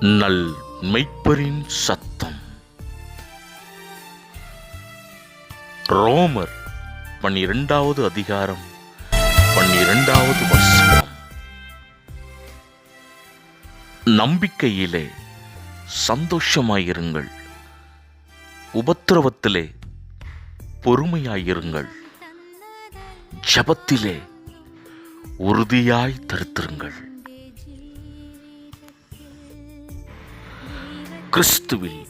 நல் மெய்ப்பரின் சத்தம். ரோமர் பன்னிரெண்டாவது அதிகாரம் பன்னிரெண்டாவது வசனம். நம்பிக்கையிலே சந்தோஷமாயிருங்கள். உபத்திரவத்திலே பொறுமையாயிருங்கள். ஜபத்திலே உறுதியாய் தருத்திருங்கள். கிறிஸ்துவில்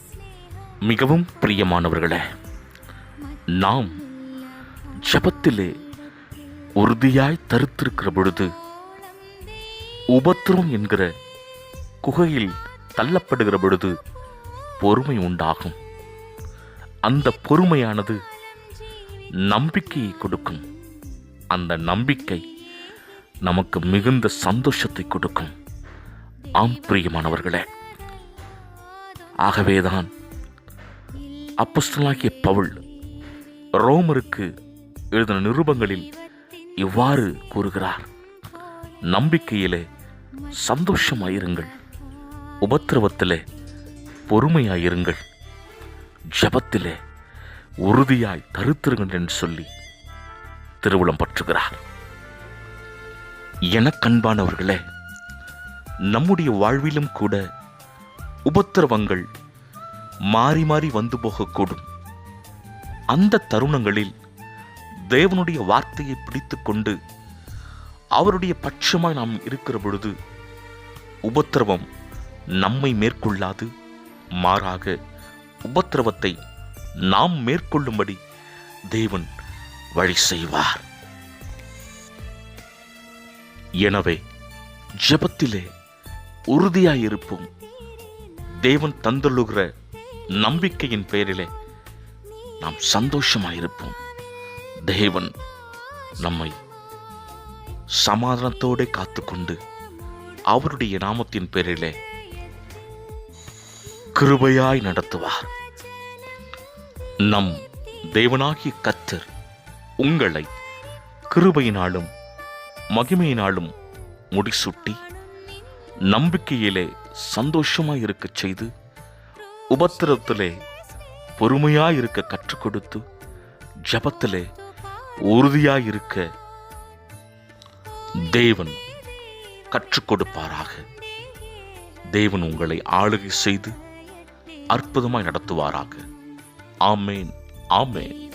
மிகவும் பிரியமானவர்களே நாம் ஜபத்திலே உறுதியாய் தருத்திருக்கிற பொழுது உபத்திரம் என்கிற குகையில் தள்ளப்படுகிற பொழுது பொறுமை உண்டாகும். அந்த பொறுமையானது நம்பிக்கையை கொடுக்கும். அந்த நம்பிக்கை நமக்கு மிகுந்த சந்தோஷத்தை கொடுக்கும். ஆம் பிரியமானவர்களே. ஆகவேதான். அப்புஸ்தலாகிய பவுல் ரோமருக்கு எழுதின நிருபங்களில் இவ்வாறு கூறுகிறார். நம்பிக்கையிலே சந்தோஷமாயிருங்கள். உபத்திரவத்திலே பொறுமையாயிருங்கள். ஜபத்திலே உறுதியாய் தருத்திருங்கள் என்று சொல்லி திருவுளம் பற்றுகிறார். எனக்கன்பானவர்களே நம்முடைய வாழ்விலும் கூட உபத்திரவங்கள் மாறி மாறி வந்து போகக்கூடும். அந்த தருணங்களில் தேவனுடைய வார்த்தையை பிடித்துக்கொண்டு அவருடைய பட்சமாய் நாம் இருக்கிற பொழுது உபத்திரவம் நம்மை மேற்கொள்ளாது மாறாக உபத்திரவத்தை நாம் மேற்கொள்ளும்படி தேவன் வழி செய்வார். எனவே ஜெபத்திலே உறுதியாயிருப்போம் தேவன் தந்துள்ளுகிற நம்பிக்கையின் பெயரிலே நாம் சந்தோஷமாயிருப்போம். தேவன் நம்மை சமாதானத்தோடு காத்துக்கொண்டு அவருடைய நாமத்தின் பேரிலே கிருபையாய் நடத்துவார். நம் தேவனாகிய கத்தர் உங்களை கிருபையினாலும் மகிமையினாலும் முடிசூட்டி நம்பிக்கையிலே சந்தோஷமாக இருக்க செய்து உபத்திரத்திலே பொறுமையாக இருக்க கற்றுக் கொடுத்து ஜபத்திலே உறுதியாய் இருக்க தேவன் கற்றுக் கொடுப்பாராக தேவன் உங்களை ஆளுகை செய்து அற்புதமாய் நடத்துவாராக. ஆமேன் ஆமேன்.